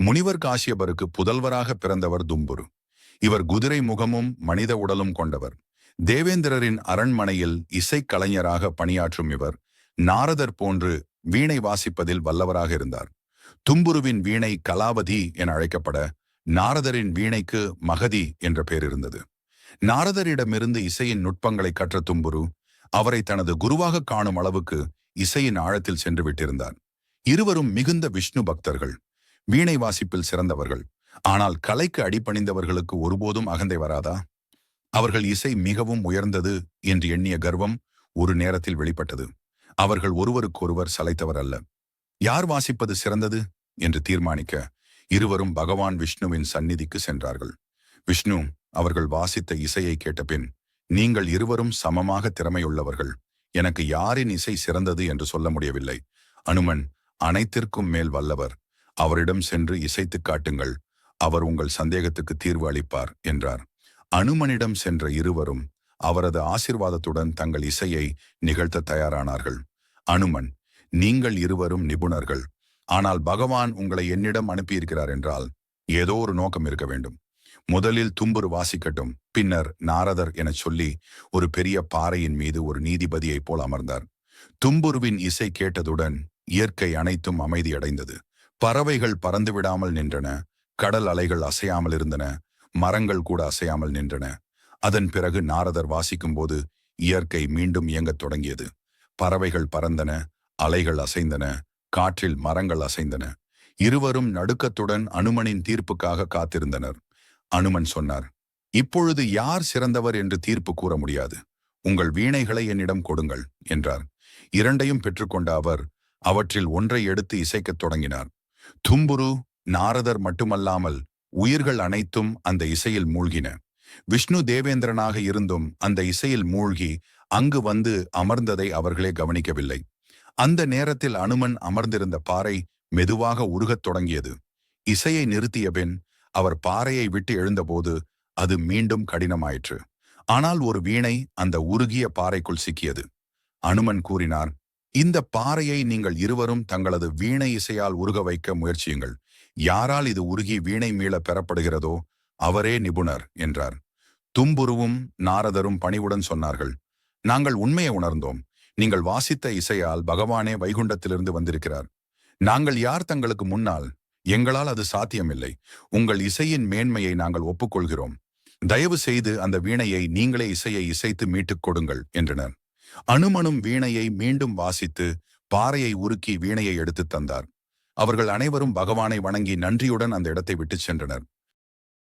முனிவர் காசியபருக்கு புதல்வராக பிறந்தவர் தும்புரு. இவர் குதிரை முகமும் மனித உடலும் கொண்டவர். தேவேந்திரரின் அரண்மனையில் இசைக்கலைஞராக பணியாற்றும் இவர் நாரதர் போன்று வீணை வாசிப்பதில் வல்லவராக இருந்தார். தும்புருவின் வீணை கலாவதி என அழைக்கப்பட நாரதரின் வீணைக்கு மகதி என்ற பெயர் இருந்தது. நாரதரிடமிருந்து இசையின் நுட்பங்களை கற்ற தும்புரு அவரை தனது குருவாக காணும் அளவுக்கு இசையின் ஆழத்தில் சென்று விட்டிருந்தார். இருவரும் மிகுந்த விஷ்ணு பக்தர்கள். வீணை வாசிப்பில் சிறந்தவர்கள். ஆனால் கலைக்கு அடிபணிந்தவர்களுக்கு ஒருபோதும் அகந்தை வராதா? அவர்கள் இசை மிகவும் உயர்ந்தது என்று எண்ணிய கர்வம் ஒரு நேரத்தில் வெளிப்பட்டது. அவர்கள் ஒருவருக்கொருவர் சளைத்தவர் அல்ல. யார் வாசிப்பது சிறந்தது? என்று தீர்மானிக்க இருவரும் பகவான் விஷ்ணுவின் சந்நிதிக்கு சென்றார்கள். விஷ்ணு அவர்கள் வாசித்த இசையை கேட்டபின் நீங்கள் இருவரும் சமமாக திறமையுள்ளவர்கள். எனக்கு யாரின் இசை சிறந்தது என்று சொல்ல முடியவில்லை. அனுமன் அனைத்திற்கும் மேல் வல்லவர். அவரிடம் சென்று இசைத்துக் காட்டுங்கள். அவர் உங்கள் சந்தேகத்துக்கு தீர்வு அளிப்பார் என்றார். அனுமனிடம் சென்ற இருவரும் அவரது ஆசிர்வாதத்துடன் தங்கள் இசையை நிகழ்த்த தயாரானார்கள். அனுமன் நீங்கள் இருவரும் நிபுணர்கள். ஆனால் பகவான் உங்களை என்னிடம் அனுப்பியிருக்கிறார் என்றால் ஏதோ ஒரு நோக்கம் இருக்க வேண்டும். முதலில் தும்புரு வாசிக்கட்டும். பின்னர் நாரதர் எனச் சொல்லி ஒரு பெரிய பாறையின் மீது ஒரு நீதிபதியைப் போல் அமர்ந்தார். தும்புருவின் இசை கேட்டதுடன் இயற்கை அனைத்தும் அமைதியடைந்தது. பறவைகள் பறந்து விடாமல் நின்றன கடல் அலைகள் அசையாமல் இருந்தன மரங்கள் கூட அசையாமல் நின்றன. அதன் பிறகு நாரதர் வாசிக்கும்போது இயற்கை மீண்டும் இயங்கத் தொடங்கியது. பறவைகள் பறந்தன அலைகள் அசைந்தன காற்றில் மரங்கள் அசைந்தன. இருவரும் நடுக்கத்துடன் அனுமனின் தீர்ப்புக்காக காத்திருந்தனர். அனுமன் சொன்னார் இப்பொழுது யார் சிறந்தவர் என்று தீர்ப்பு கூற முடியாது. உங்கள் வீணைகளை என்னிடம் கொடுங்கள் என்றார். இரண்டையும் பெற்றுக்கொண்ட அவர் அவற்றில் ஒன்றை எடுத்து இசைக்கத் தொடங்கினார். தும்புரு நாரதர் மட்டுமல்லாமல் உயிர்கள் அனைத்தும் அந்த இசையில் மூழ்கின. விஷ்ணு தேவேந்திரனாக இருந்தும் அந்த இசையில் மூழ்கி அங்கு வந்து அமர்ந்ததை அவர்களே கவனிக்கவில்லை. அந்த நேரத்தில் அனுமன் அமர்ந்திருந்த பாறை மெதுவாக உருகத் தொடங்கியது. இசையை நிறுத்திய பின் அவர் பாறையை விட்டு எழுந்தபோது அது மீண்டும் கடினமாயிற்று. ஆனால் ஒரு வீணை அந்த உருகிய பாறைக்குள் சிக்கியது. அனுமன் கூறினார் இந்த பாறையை நீங்கள் இருவரும் தங்களது வீணை இசையால் உருக வைக்க முயற்சியுங்கள். யாரால் இது உருகி வீணை மீள பெறப்படுகிறதோ அவரே நிபுணர் என்றார். தும்புருவும் நாரதரும் பணிவுடன் சொன்னார்கள். நாங்கள் உண்மையை உணர்ந்தோம். நீங்கள் வாசித்த இசையால் பகவானே வைகுண்டத்திலிருந்து வந்திருக்கிறார். நாங்கள் யார் தங்களுக்கு முன்னால்? எங்களால் அது சாத்தியமில்லை. உங்கள் இசையின் மேன்மையை நாங்கள் ஒப்புக்கொள்கிறோம். தயவு செய்து அந்த வீணையை நீங்களே இசையை இசைத்து மீட்டுக் கொடுங்கள் என்றனர். அனுமனும் வீணையை மீண்டும் வாசித்து பாறையை உருக்கி வீணையை எடுத்துத் தந்தார். அவர்கள் அனைவரும் பகவானை வணங்கி நன்றியுடன் அந்த இடத்தை விட்டுச் சென்றனர்.